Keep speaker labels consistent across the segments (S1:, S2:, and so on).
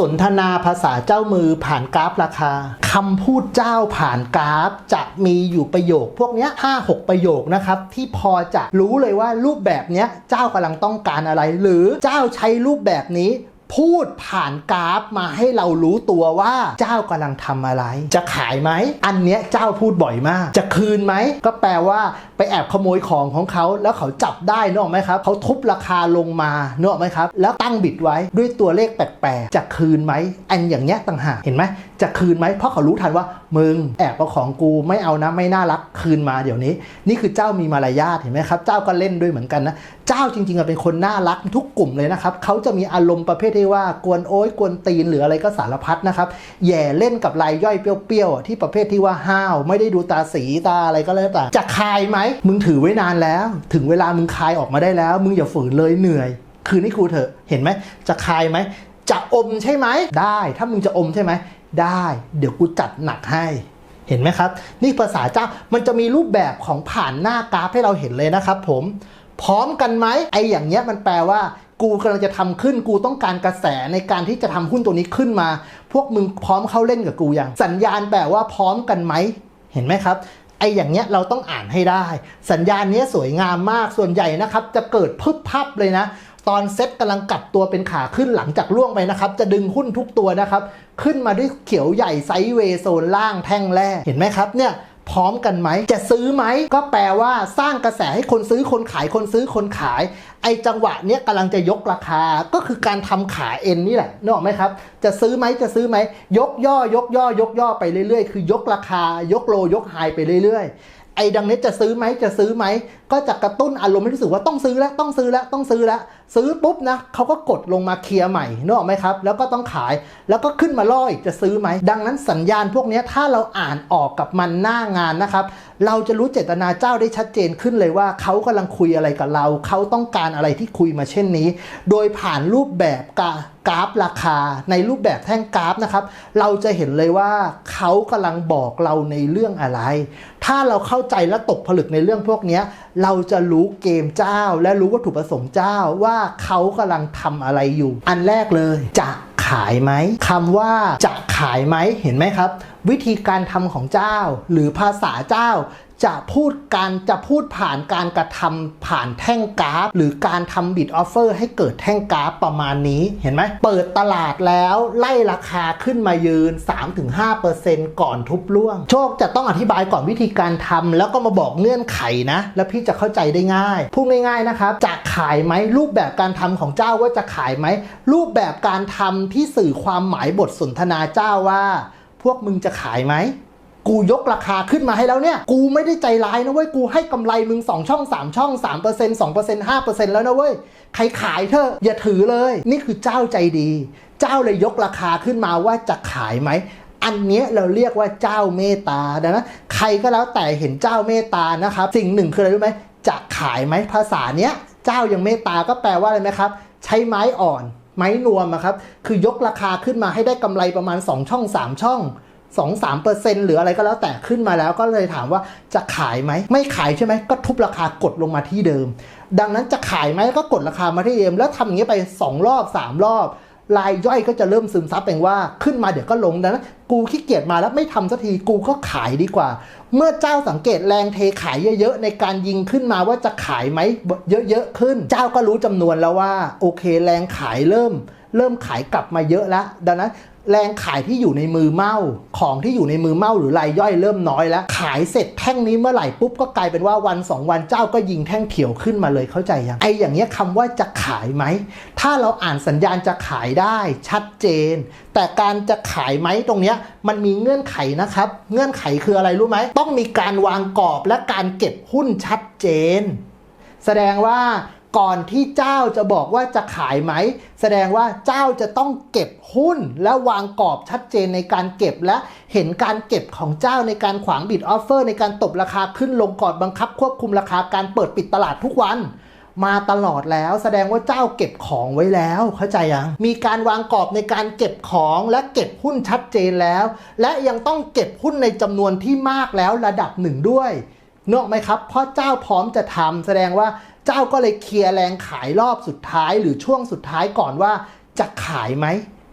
S1: สนทนาภาษาเจ้ามือผ่านกราฟราคาคำพูดเจ้าผ่านกราฟ จะมีอยู่ประโยค พวกนี้ห้าหกประโยคนะครับที่พอจะรู้เลยว่ารูปแบบเนี้ยเจ้ากำลังต้องการอะไร หรือเจ้าใช้รูปแบบนี้ พูดผ่านกราฟมาให้เรารู้ตัวว่าเจ้ากำลังทำอะไร จะขายไหม อันเนี้ยเจ้าพูดบ่อยมาก จะคืนไหม ก็แปลว่าไปแอบขโมยของของเขา แล้วเขาจับได้นึกออกไหมครับ เขาทุบราคาลงมานึกออกไหมครับ แล้วตั้งบิดไว้ด้วยตัวเลขแปลกๆ จะคืนไหม อันอย่างเงี้ยต่างหาก เห็นไหม จะคืนไหมเพราะเขารู้ทันว่ามึงแอบเอาของกูไม่เอานะไม่น่ารักคืนมาเดี๋ยวนี้ นี่คือเจ้ามีมารยาทเห็นไหมครับเจ้าก็เล่นด้วยเหมือนกันนะเจ้าจริงๆเป็นคนน่ารักทุกกลุ่มเลยนะครับเขาจะมีอารมณ์ประเภทที่ว่ากวนโอ้ยกวนตีนหรืออะไรก็สารพัดนะครับแย่เล่นกับรายย่อยเปรี้ยวๆที่ประเภทที่ว่าห้าวไม่ได้ดูตาสีตาอะไรก็แล้วแต่จะคายไหมมึงถือไว้นานแล้ว ถึงเวลามึงคายออกมาได้แล้ว มึงอย่าฝืนเลยเหนื่อย คืนให้ครูเถอะเห็นไหมจะคายไหมจะอมใช่ไหมได้ ถ้ามึงจะอมใช่ไหม ได้ เดี๋ยวกูจัดหนักให้เห็นไหมครับ นี่ภาษาเจ้ามันจะมีรูปแบบของผ่านหน้ากราฟให้เราเห็นเลยนะครับผมพร้อมกันไหมไออย่างเงี้ยมันแปลว่า กูกำลังจะทำขึ้นกูต้องการกระแสในการที่จะทำหุ้นตัวนี้ขึ้นมา พวกมึงพร้อมเข้าเล่นกับกูยังสัญญาณแปลว่าพร้อมกันไหมเห็นไหมครับไออย่างเงี้ยเราต้องอ่านให้ได้ สัญญาณเนี้ยสวยงามมากส่วนใหญ่นะครับ จะเกิดพึบพับเลยนะ ตอนเซ็ตกำลังกลับตัวเป็นขาขึ้นหลังจากล่วงไปนะครับ จะดึงหุ้นทุกตัวนะครับ ขึ้นมาด้วยเขียวใหญ่ไซด์เวย์โซนล่างแท่งแรกเห็นไหมครับเนี่ยพร้อมกันไหม จะซื้อไหม ก็แปลว่าสร้างกระแสให้คนซื้อคนขายคนซื้อคนขาย ไอจังหวะเนี้ยกำลังจะยกราคา ก็คือการทำขาเอ็นนี่แหละนึกออกไหมครับ จะซื้อไหมจะซื้อไหม ยกย่อยกย่อยกย่อไปเรื่อยๆ คือยกราคา ยกโลยกไฮไปเรื่อยๆ ไอ้ดังนี้จะซื้อไหมจะซื้อไหม ก็จะกระตุ้นอารมณ์ให้รู้สึกว่าต้องซื้อแล้วต้องซื้อแล้วต้องซื้อแล้ว ซื้อปุ๊บนะเขาก็กดลงมาเคลียร์ใหม่นึกออกไหมครับ แล้วก็ต้องขายแล้วก็ขึ้นมาล่ออีกจะซื้อไหม ดังนั้นสัญญาณพวกนี้ถ้าเราอ่านออกกับมันหน้างานนะครับ เราจะรู้เจตนาเจ้าได้ชัดเจนขึ้นเลยว่าเขากำลังคุยอะไรกับเรา เขาต้องการอะไรที่คุยมาเช่นนี้ โดยผ่านรูปแบบกากราฟราคา ในรูปแบบแท่งกราฟนะครับ เราจะเห็นเลยว่าเขากำลังบอกเราในเรื่องอะไร ถ้าเราเข้าใจและตกผลึกในเรื่องพวกนี้เราจะรู้เกมเจ้า และรู้วัตถุประสงค์เจ้าว่าเขากำลังทำอะไรอยู่ อันแรกเลยจะขายไหมคำว่าจะขายไหมเห็นไหมครับ วิธีการทำของเจ้า หรือภาษาเจ้า จะพูดการจะพูดผ่านการกระทำผ่านแท่งกราฟ หรือการทำบิดออฟเฟอร์ให้เกิดแท่งกราฟประมาณนี้เห็นไหมเปิดตลาดแล้วไล่ราคาขึ้นมายืน 3-5%ก่อนทุบล่วง โชคจะต้องอธิบายก่อนวิธีการทำแล้วก็มาบอกเงื่อนไขนะ แล้วพี่จะเข้าใจได้ง่ายพูดง่ายๆนะครับจะขายไหมรูปแบบการทำของเจ้าว่าจะขายไหมรูปแบบการทำที่สื่อความหมายบทสนทนาเจ้าว่า พวกมึงจะขายไหม กูยกราคาขึ้นมาให้แล้วเนี่ย กูไม่ได้ใจร้ายนะเว้ย กูให้กำไรมึง 2 ช่อง 3 ช่อง 3% 2% 5%แล้วนะเว้ย ใครขายเธออย่าถือเลย นี่คือเจ้าใจดี เจ้าเลยยกราคาขึ้นมาว่าจะขายไหม อันนี้เราเรียกว่าเจ้าเมตตาดังนั้นใครก็แล้วแต่เห็นเจ้าเมตตานะครับ สิ่งหนึ่งคืออะไรรู้ไหม จะขายไหมภาษาเนี้ย เจ้ายังเมตตาก็แปลว่าอะไรไหมครับ ใช้ไม้อ่อน ไม้นวมครับ คือยกราคาขึ้นมาให้ได้กำไรประมาณ 2 ช่อง 3 ช่อง 2 3เปอร์เซ็นต์หรืออะไรก็แล้วแต่ขึ้นมาแล้วก็เลยถามว่าจะขายไหม ไม่ขายใช่ไหมก็ทุบราคากดลงมาที่เดิม ดังนั้นจะขายไหมก็กดราคามาที่เดิม แล้วทำอย่างนี้ไป 2 รอบ 3 รอบรายย่อยก็จะเริ่มซึมซับเองว่าขึ้นมาเดี๋ยวก็ลงดังนั้นกูขี้เกียจมาแล้วไม่ทำสักทีกูก็ขายดีกว่า เมื่อเจ้าสังเกตแรงเทขายเยอะๆ ในการยิงขึ้นมาว่าจะขายไหมเยอะๆขึ้น เจ้าก็รู้จำนวนแล้วว่าโอเคแรงขายเริ่ม เริ่มขายกลับมาเยอะแล้ว ดังนั้น แรงขายที่อยู่ในมือเมาของที่อยู่ในมือเมาหรือรายย่อยเริ่มน้อยแล้ว ขายเสร็จแท่งนี้เมื่อไหร่ปุ๊บก็กลายเป็นว่าวัน 2 วันเจ้าก็ยิงแท่งเขียวขึ้นมาเลยเข้าใจยังไออย่างเงี้ยคำว่าจะขายไหม ถ้าเราอ่านสัญญาณจะขายได้ชัดเจน แต่การจะขายไหมตรงเนี้ยมันมีเงื่อนไขนะครับ เงื่อนไขคืออะไรรู้ไหมต้องมีการวางกรอบและการเก็บหุ้นชัดเจน แสดงว่า ก่อนที่เจ้าจะบอกว่าจะขายไหม แสดงว่าเจ้าจะต้องเก็บหุ้น และวางกรอบชัดเจนในการเก็บและเห็นการเก็บของเจ้าในการขวางบิดออฟเฟอร์ในการตบราคาขึ้นลงก่อนบังคับ ควบคุมราคาการเปิดปิดตลาดทุกวัน มาตลอดแล้ว แสดงว่าเจ้าเก็บของไว้แล้ว เข้าใจยังมีการวางกรอบในการเก็บของและเก็บหุ้นชัดเจนแล้ว และยังต้องเก็บหุ้นในจำนวนที่มากแล้วระดับหนึ่งด้วยเนกอะไหมครับเพราะเจ้าพร้อมจะทำแสดงว่า เจ้าก็เลยเคลียร์แรงขายรอบสุดท้ายหรือช่วงสุดท้ายก่อนว่าจะขายไหม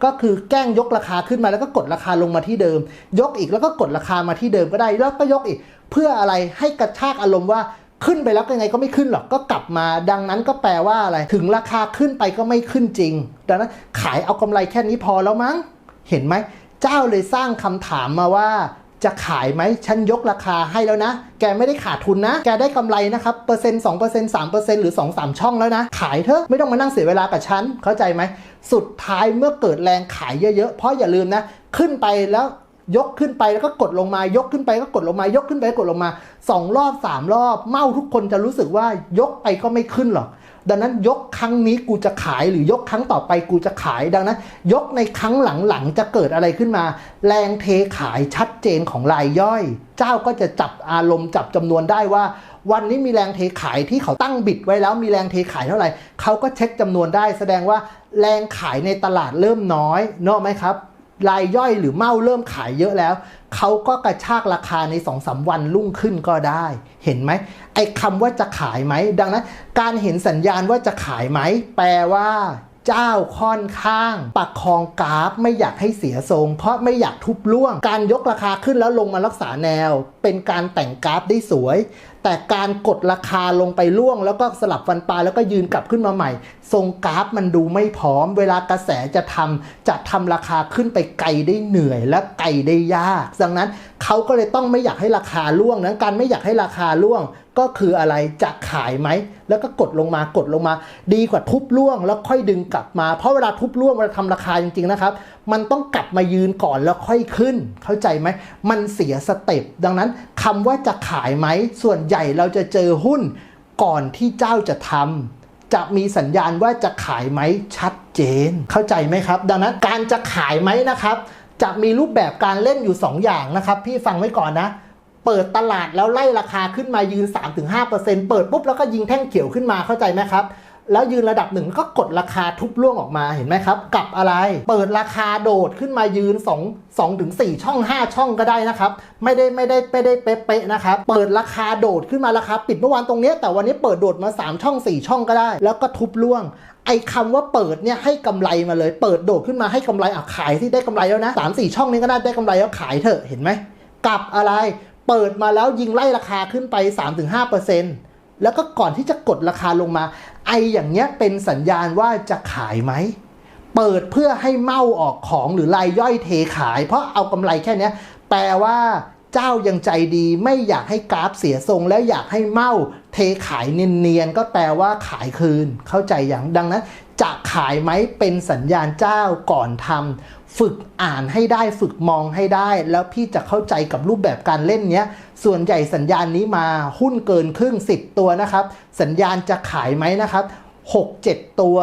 S1: ก็คือแกล้งยกราคาขึ้นมาแล้วก็กดราคาลงมาที่เดิม ยกอีกแล้วก็กดราคามาที่เดิมก็ได้แล้วก็ยกอีก เพื่ออะไรให้กระชากอารมณ์ว่าขึ้นไปแล้วยังไงก็ไม่ขึ้นหรอกก็กลับมา ดังนั้นก็แปลว่าอะไร ถึงราคาขึ้นไปก็ไม่ขึ้นจริง ดังนั้นขายเอากำไรแค่นี้พอแล้วมั้ง เห็นไหม เจ้าเลยสร้างคำถามมาว่า จะขายไหมฉันยกราคาให้แล้วนะ แกไม่ได้ขาดทุนนะ แกได้กำไรนะครับเปอร์เซ็นต์สองเปอร์เซ็นต์สามเปอร์เซ็นต์หรือสองสามช่องแล้วนะ ขายเถอะไม่ต้องมานั่งเสียเวลากับฉัน เข้าใจไหม สุดท้ายเมื่อเกิดแรงขายเยอะๆ เพราะอย่าลืมนะ ขึ้นไปแล้วยกขึ้นไปแล้วก็กดลงมายกขึ้นไปก็กดลงมายกขึ้นไปก็กดลงมาสองรอบสามรอบ เมาทุกคนจะรู้สึกว่ายกไปก็ไม่ขึ้นหรอก ดังนั้นยกครั้งนี้กูจะขายหรือยกครั้งต่อไปกูจะขายดังนั้น ยกในครั้งหลังๆจะเกิดอะไรขึ้นมา แรงเทขายชัดเจนของรายย่อย เจ้าก็จะจับอารมณ์จับจำนวนได้ว่า วันนี้มีแรงเทขายที่เขาตั้งบิดไว้แล้วมีแรงเทขายเท่าไหร่เขาก็เช็คจำนวนได้ แสดงว่าแรงขายในตลาดเริ่มน้อยเนอะไหมครับ รายย่อยหรือเมาเริ่มขายเยอะแล้ว เขาก็กระชากราคาใน2อสาวันรุ่งขึ้นก็ได้ เห็นไหมไอ้คำว่าจะขายไหม ดังนั้น การเห็นสัญญาณว่าจะขายไหม แปลว่าเจ้าค่อนข้างปักคองกราฟไม่อยากให้เสียทรง เพราะไม่อยากทุบล่วง การยกราคาขึ้นแล้วลงมารักษาแนว เป็นการแต่งกราฟได้สวย แต่การกดราคาลงไปล่วง แล้วก็สลับฟันปลาแล้วก็ยืนกลับขึ้นมาใหม่ ทรงกราฟมันดูไม่พร้อม เวลากระแสจะทำจะทำราคาขึ้นไปไกลได้เหนื่อยและไกลได้ยาก ดังนั้นเขาก็เลยต้องไม่อยากให้ราคาล่วงนั้นการไม่อยากให้ราคาล่วง ก็คืออะไรจะขายไหม แล้วก็กดลงมากดลงมา ดีกว่าทุบล่วงแล้วค่อยดึงกลับมา เพราะเวลาทุบล่วงเวลาทำราคาจริงๆนะครับ มันต้องกลับมายืนก่อนแล้วค่อยขึ้น เข้าใจไหม มันเสียสเต็ปดังนั้นคำว่าจะขายไหม ส่วนใหญ่เราจะเจอหุ้นก่อนที่เจ้าจะทำจะมีสัญญาณว่าจะขายไหมชัดเจน เข้าใจไหมครับ ดังนั้นการจะขายไหมนะครับ จะมีรูปแบบการเล่นอยู่ 2อย่างนะครับ พี่ฟังไว้ก่อนนะ เปิดตลาดแล้วไล่ราคาขึ้นมายืน 3-5%เปิดปุ๊บแล้วก็ยิงแท่งเขียวขึ้นมาเข้าใจไหมครับแล้วยืนระดับหนึ่งก็กดราคาทุบล่วงออกมาเห็นไหมครับกับอะไร เปิดราคาโดดขึ้นมายืน 2 2ถึง4ช่อง 5 ช่องก็ได้นะครับ ไม่ได้ไม่ได้ไม่ได้เป๊ะๆนะครับ เปิดราคาโดดขึ้นมาราคาปิดเมื่อวานตรงเนี้ยแต่วันนี้เปิดโดดมา 3 ช่อง 4 ช่องก็ได้ แล้วก็ทุบล่วงไอ้คำว่าเปิดเนี่ยให้กำไรมาเลย เปิดโดดขึ้นมาให้กำไรอะขายที่ได้กำไรแล้วนะสามสี่ช่องนี้ก็ได้ได้กำไรแล้วขายเถอะเห็นไหมกับอะไร เปิดมาแล้วยิงไล่ราคาขึ้นไป 3-5%แล้วก็ก่อนที่จะกดราคาลงมา ไออย่างเงี้ยเป็นสัญญาณว่าจะขายไหม เปิดเพื่อให้เมาออกของหรือรายย่อยเทขาย เพราะเอากำไรแค่นี้แปลว่าเจ้ายังใจดีไม่อยากให้กราฟเสียทรงแล้วอยากให้เมาเทขายเนียนๆก็แปลว่าขายคืน เข้าใจอย่างดังนั้น จะขายไหมเป็นสัญญาณเจ้าก่อนทำ ฝึกอ่านให้ได้ฝึกมองให้ได้ แล้วพี่จะเข้าใจกับรูปแบบการเล่นเนี้ย ส่วนใหญ่สัญญาณนี้มาหุ้นเกินครึ่ง 10 ตัวนะครับ สัญญาณจะขายไหมนะครับ 6-7 ตัว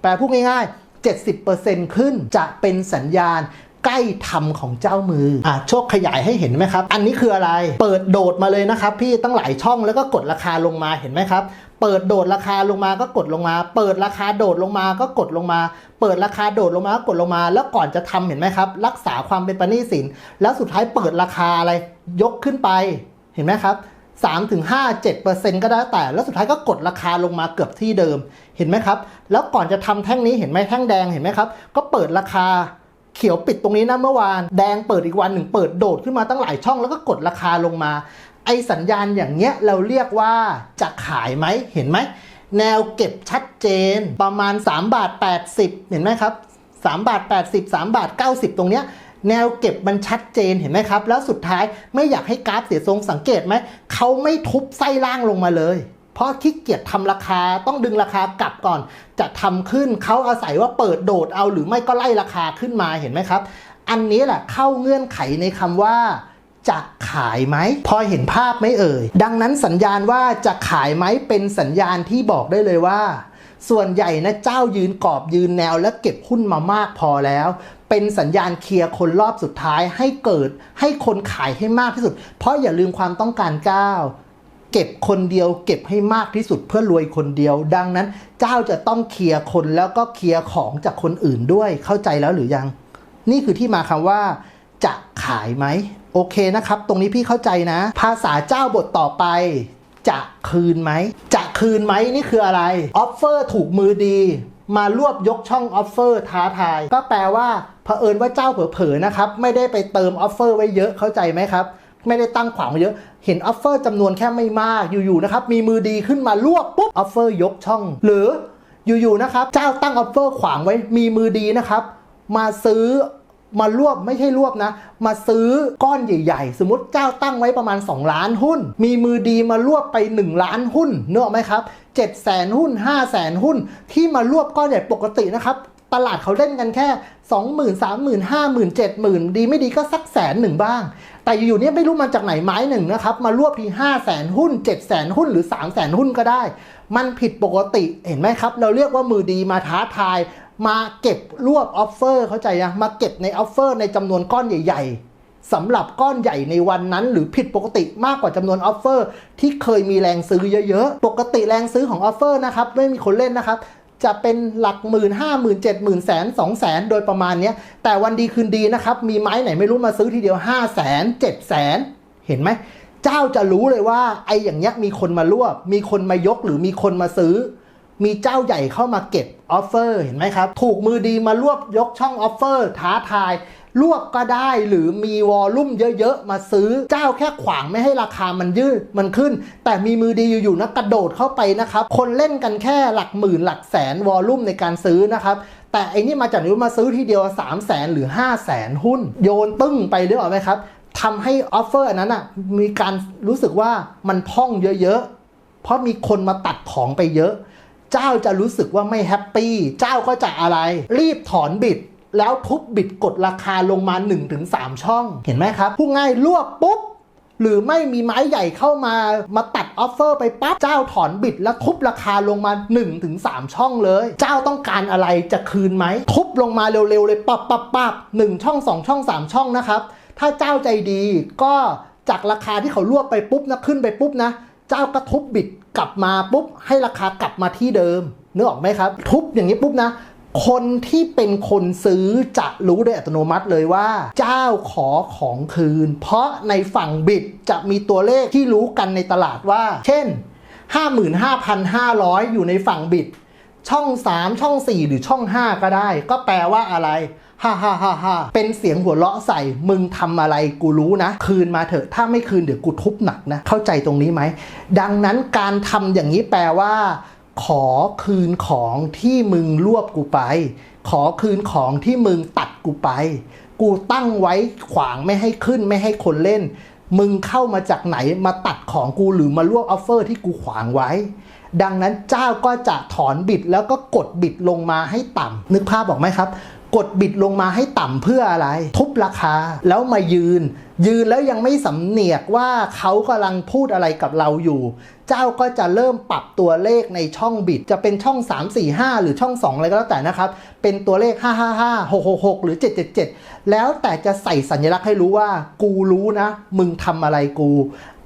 S1: แปลพูดง่ายๆ 70%ขึ้นจะเป็นสัญญาณ ใกล้ทำของเจ้ามืออะโชคขยายให้เห็นไหมครับ อันนี้คืออะไร เปิดโดดมาเลยนะครับ พี่ตั้งหลายช่องแล้วก็กดราคาลงมาเห็นไหมครับ เปิดโดดราคาลงมาก็กดลงมา เปิดราคาโดดลงมาก็กดลงมา เปิดราคาโดดลงมาก็กดลงมา แล้วก่อนจะทำเห็นไหมครับ รักษาความเป็นปณีสินแล้วสุดท้ายเปิดราคาอะไรยกขึ้นไปเห็นไหมครับ3ถึง5 7ก็ได้แต่ แล้วสุดท้ายก็กดราคาลงมาเกือบที่เดิม เห็นไหมครับ แล้วก่อนจะทำแท่งนี้เห็นไหมแท่งแดงเห็นไหมครับ ก็เปิดราคา เขียวปิดตรงนี้นะเมื่อวาน แดงเปิดอีกวันหนึ่งเปิดโดดขึ้นมาตั้งหลายช่องแล้วก็กดราคาลงมา ไอสัญญาณอย่างเงี้ยเราเรียกว่าจะขายไหมเห็นไหม แนวเก็บชัดเจนประมาณ3บาท80 เห็นไหมครับ3บาท80 3บาท90 ตรงเนี้ยแนวเก็บมันชัดเจนเห็นไหมครับ แล้วสุดท้ายไม่อยากให้กราฟเสียทรงสังเกตไหมเขาไม่ทุบไส้ล่างลงมาเลย ราะขี้เกียจทำราคาต้องดึงราคากลับก่อน จะทำขึ้นเขาอาศัยว่าเปิดโดดเอาหรือไม่ก็ไล่ราคาขึ้นมาเห็นไหมครับ อันนี้แหละเข้าเงื่อนไขในคำว่าจะขายไหมพอเห็นภาพไหมเอ่ย ดังนั้นสัญญาณว่าจะขายไหมเป็นสัญญาณที่บอกได้เลยว่า ส่วนใหญ่นะเจ้ายืนกรอบยืนแนวและเก็บหุ้นมามากพอแล้ว เป็นสัญญาณเคลียร์คนรอบสุดท้ายให้เกิดให้คนขายให้มากที่สุด เพราะอย่าลืมความต้องการก้าว เก็บคนเดียว เก็บให้มากที่สุดเพื่อรวยคนเดียว ดังนั้น เจ้าจะต้องเคลียร์คนแล้วก็เคลียร์ของจากคนอื่นด้วยเข้าใจแล้วหรือยัง นี่คือที่มาคำว่า จะขายไหมโอเคนะครับ ตรงนี้พี่เข้าใจนะ ภาษาเจ้าบทต่อไป จะคืนไหมจะคืนไหมนี่คืออะไรออฟเฟอร์ถูกมือดีมารวบยกช่องออฟเฟอร์ท้าทาย ก็แปลว่าเผอิญว่าเจ้าเผลอๆนะครับ ไม่ได้ไปเติมออฟเฟอร์ไว้เยอะเข้าใจไหมครับ ไม่ได้ตั้งขวางเยอะ เห็นออฟเฟอร์จำนวนแค่ไม่มาก อยู่ๆนะครับ มีมือดีขึ้นมารวบปุ๊บออฟเฟอร์ยกช่อง หรืออยู่ๆนะครับ เจ้าตั้งออฟเฟอร์ขวางไว้ มีมือดีนะครับ มาซื้อมารวบไม่ใช่รวบนะ มาซื้อก้อนใหญ่ ๆ สมมติเจ้าตั้งไว้ประมาณ 2 ล้านหุ้น มีมือดีมารวบไป 1 ล้านหุ้นเนอะไหมครับ7 0 0แสนหุ้น5 0 0แสนหุ้น ที่มารวบก้อนใหญ่ปกตินะครับ ตลาดเขาเล่นกันแค่ 20,000 30,000 50,000 70,000 ดีไม่ดีก็สักแสนหนึ่งบ้าง แต่อยู่ๆเนี่ยไม่รู้มาจากไหนไม้หนึ่งนะครับ มารวบที5 0 0แสนหุ้น 7 0 0แสนหุ้นหรือ 3 0 0แสนหุ้นก็ได้ มันผิดปกติเห็นไหมครับ เราเรียกว่ามือดีมาท้าทาย มาเก็บรวบออฟเฟอร์เข้าใจยังมาเก็บในออฟเฟอร์ในจำนวนก้อนใหญ่ ๆสำหรับก้อนใหญ่ในวันนั้น หรือผิดปกติมากกว่าจำนวนออฟเฟอร์ที่เคยมีแรงซื้อเยอะๆ ปกติแรงซื้อของออฟเฟอร์นะครับไม่มีคนเล่นนะครับ จะเป็นหลักหมื่นห้าหมื่นเจ็ดหมื่นแสนสองแสนโดยประมาณเนี้ยแต่วันดีคืนดีนะครับ มีไม้ไหนไม่รู้มาซื้อทีเดียวห้าแสนเจ็ดแสนเห็นไหม เจ้าจะรู้เลยว่าไอ้อย่างเงี้ยมีคนมารวบ มีคนมายกหรือมีคนมาซื้อ มีเจ้าใหญ่เข้ามาเก็บออฟเฟอร์เห็นไหมครับ ถูกมือดีมารวบยกช่องออฟเฟอร์ท้าทายรวบก็ได้หรือมีวอลลุ่มเยอะๆ มาซื้อเจ้าแค่ขวางไม่ให้ราคามันยืดมันขึ้น แต่มีมือดีอยู่ๆนะกระโดดเข้าไปนะครับ คนเล่นกันแค่หลักหมื่นหลักแสนวอลลุ่มในการซื้อนะครับ แต่ไอ้นี่มาจากนิ้วมาซื้อทีเดียว 3 0 0แสนหรือ 5 0 0แสนหุ้น โยนตึ้งไปหรือเปล่าไหมครับทำให้ออฟเฟอร์อันนั้นอะมีการรู้สึกว่ามันพ่องเยอะๆ เพราะมีคนมาตัดของไปเยอะ เจ้าจะรู้สึกว่าไม่แฮปปี้ เจ้าก็จะอะไร รีบถอนบิด แล้วทุบบิดกดราคาลงมา 1-3 ช่อง เห็นไหมครับผู้ง่ายรวบปุ๊บหรือไม่มีไม้ใหญ่เข้ามามาตัดออฟเฟอร์ไปปั๊บ เจ้าถอนบิดแล้วทุบราคาลงมา 1-3 ช่องเลย เจ้าต้องการอะไรจะคืนไหม ทุบลงมาเร็วๆ เลยปับปับปับหนึ่งช่อง 2 ช่อง 3 ช่องนะครับ ถ้าเจ้าใจดีก็จากราคาที่เขารวบไปปุ๊บนะขึ้นไปปุ๊บนะ เจ้าก็ทุบบิดกลับมาปุ๊บให้ราคากลับมาที่เดิมนึกออกไหมครับ ทุบอย่างนี้ปุ๊บนะ คนที่เป็นคนซื้อจะรู้โดยอัตโนมัติเลยว่า เจ้าขอของคืน เพราะในฝั่งบิดจะมีตัวเลขที่รู้กันในตลาดว่า เช่น 55,500 อยู่ในฝั่งบิด ช่อง 3 ช่อง 4 หรือช่อง 5 ก็ได้ ก็แปลว่าอะไร ฮ่าฮ่าฮ่าฮ่าเป็นเสียงหัวเราะใส่มึงทำอะไรกูรู้นะ คืนมาเถอะถ้าไม่คืนเดี๋ยวกูทุบหนักนะ เข้าใจตรงนี้ไหม ดังนั้นการทำอย่างนี้แปลว่า ขอคืนของที่มึงรวบกูไป ขอคืนของที่มึงตัดกูไป กูตั้งไว้ขวางไม่ให้ขึ้นไม่ให้คนเล่น มึงเข้ามาจากไหนมาตัดของกูหรือมารวบออฟเฟอร์ที่กูขวางไว้ดังนั้นเจ้าก็จะถอนบิดแล้วก็กดบิดลงมาให้ต่ำนึกภาพบอกไหมครับ กดบิดลงมาให้ต่ำเพื่ออะไร ทุบราคาแล้วมายืน ยืนแล้วยังไม่สำเนียกว่าเขากำลังพูดอะไรกับเราอยู่ เจ้าก็จะเริ่มปรับตัวเลขในช่องบิด จะเป็นช่อง 3 4 5 หรือช่อง 2 อะไรก็แล้วแต่นะครับ เป็นตัวเลข 5 5 5 6 6 6 หรือ 777 แล้วแต่จะใส่สัญลักษณ์ให้รู้ว่า กูรู้นะ มึงทำอะไรกู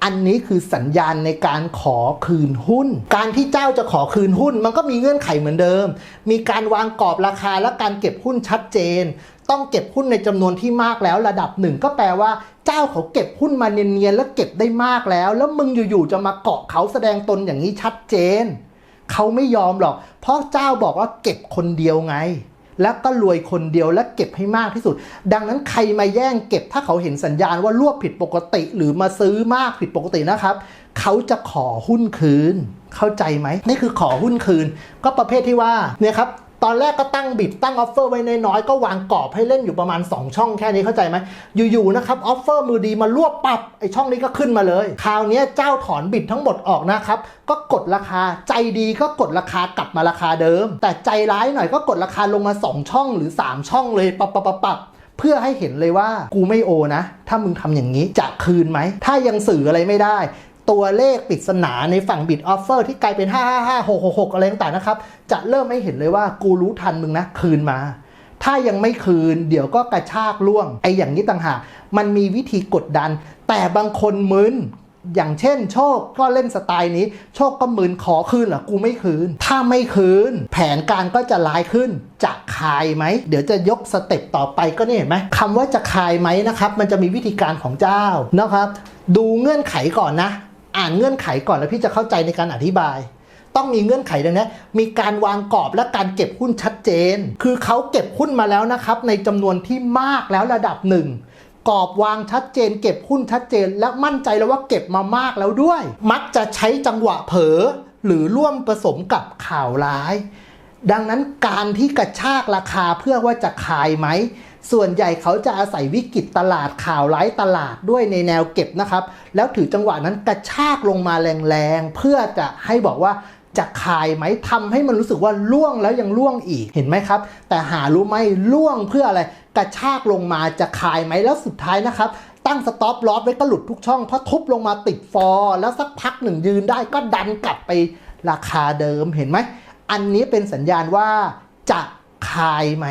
S1: อันนี้คือสัญญาณในการขอคืนหุ้น การที่เจ้าจะขอคืนหุ้น มันก็มีเงื่อนไขเหมือนเดิม มีการวางกรอบราคาและการเก็บหุ้นชัดเจน ต้องเก็บหุ้นในจำนวนที่มากแล้วระดับหนึ่งก็แปลว่าเจ้าเขาเก็บหุ้นมาเนียนๆแล้วเก็บได้มากแล้ว แล้วมึงอยู่ๆจะมาเกาะเขาแสดงตนอย่างนี้ชัดเจน เขาไม่ยอมหรอก เพราะเจ้าบอกว่าเก็บคนเดียวไง แล้วก็รวยคนเดียวและเก็บให้มากที่สุด ดังนั้นใครมาแย่งเก็บถ้าเขาเห็นสัญญาณว่ารวบผิดปกติ หรือมาซื้อมากผิดปกตินะครับ เขาจะขอหุ้นคืน เข้าใจไหมนี่คือขอหุ้นคืน ก็ประเภทที่ว่าเนี่ยครับ ตอนแรกก็ตั้งบิดตั้งออฟเฟอร์ไว้น้อยๆก็วางกรอบให้เล่นอยู่ประมาณ 2 ช่องแค่นี้เข้าใจไหมอยู่ๆนะครับออฟเฟอร์มือดีมารวบปับไอช่องนี้ก็ขึ้นมาเลย คราวนี้เจ้าถอนบิดทั้งหมดออกนะครับ ก็กดราคาใจดีก็กดราคากลับมาราคาเดิม แต่ใจร้ายหน่อยก็กดราคาลงมา 2 ช่องหรือ 3 ช่องเลยปับปับปับปับเพื่อให้เห็นเลยว่ากูไม่โอนะ ถ้ามึงทำอย่างนี้จะคืนไหม ถ้ายังสื่ออะไรไม่ได้ ตัวเลขปริศนาในฝั่งบิดออฟเฟอร์ที่กลายเป็น 5 5 5 6 6 6 อะไรต่างๆนะครับ จะเริ่มให้เห็นเลยว่ากูรู้ทันมึงนะ คืนมา ถ้ายังไม่คืน เดี๋ยวก็กระชากล่วง ไอ้อย่างนี้ต่างหาก มันมีวิธีกดดัน แต่บางคนมึนอย่างเช่น โชคก็เล่นสไตล์นี้ โชคก็มึนขอคืนเหรอกูไม่คืน ถ้าไม่คืน แผนการก็จะร้ายขึ้น จะคายไหม เดี๋ยวจะยกสเต็ปต่อไปก็นี่เห็นไหมคำว่าจะคายไหมนะครับ มันจะมีวิธีการของเจ้านะครับ ดูเงื่อนไขก่อนนะ อ่านเงื่อนไขก่อนแล้วพี่จะเข้าใจในการอธิบาย ต้องมีเงื่อนไขดังนี้มีการวางกรอบและการเก็บหุ้นชัดเจน คือเขาเก็บหุ้นมาแล้วนะครับ ในจำนวนที่มากแล้วระดับหนึ่งกรอบวางชัดเจน เก็บหุ้นชัดเจน และมั่นใจแล้วว่าเก็บมามากแล้วด้วย มักจะใช้จังหวะเผลอหรือร่วมผสมกับข่าวร้าย ดังนั้นการที่กระชากราคาเพื่อว่าจะขายไหม ส่วนใหญ่เขาจะอาศัยวิกฤตตลาดข่าวร้ายตลาดด้วยในแนวเก็บนะครับ แล้วถือจังหวะนั้นกระชากลงมาแรงๆ เพื่อจะให้บอกว่าจะขายไหมทำให้มันรู้สึกว่าล่วงแล้วยังล่วงอีกเห็นไหมครับ แต่หารู้ไหมล่วงเพื่ออะไรกระชากลงมาจะขายไหมแล้วสุดท้ายนะครับ ตั้งสต็อปลอสไว้ก็หลุดทุกช่องเพราะทุบลงมาติดฟอร์แล้วสักพักหนึ่งยืนได้ก็ดันกลับไปราคาเดิมเห็นไหมอันนี้เป็นสัญญาณว่าจะขายไหม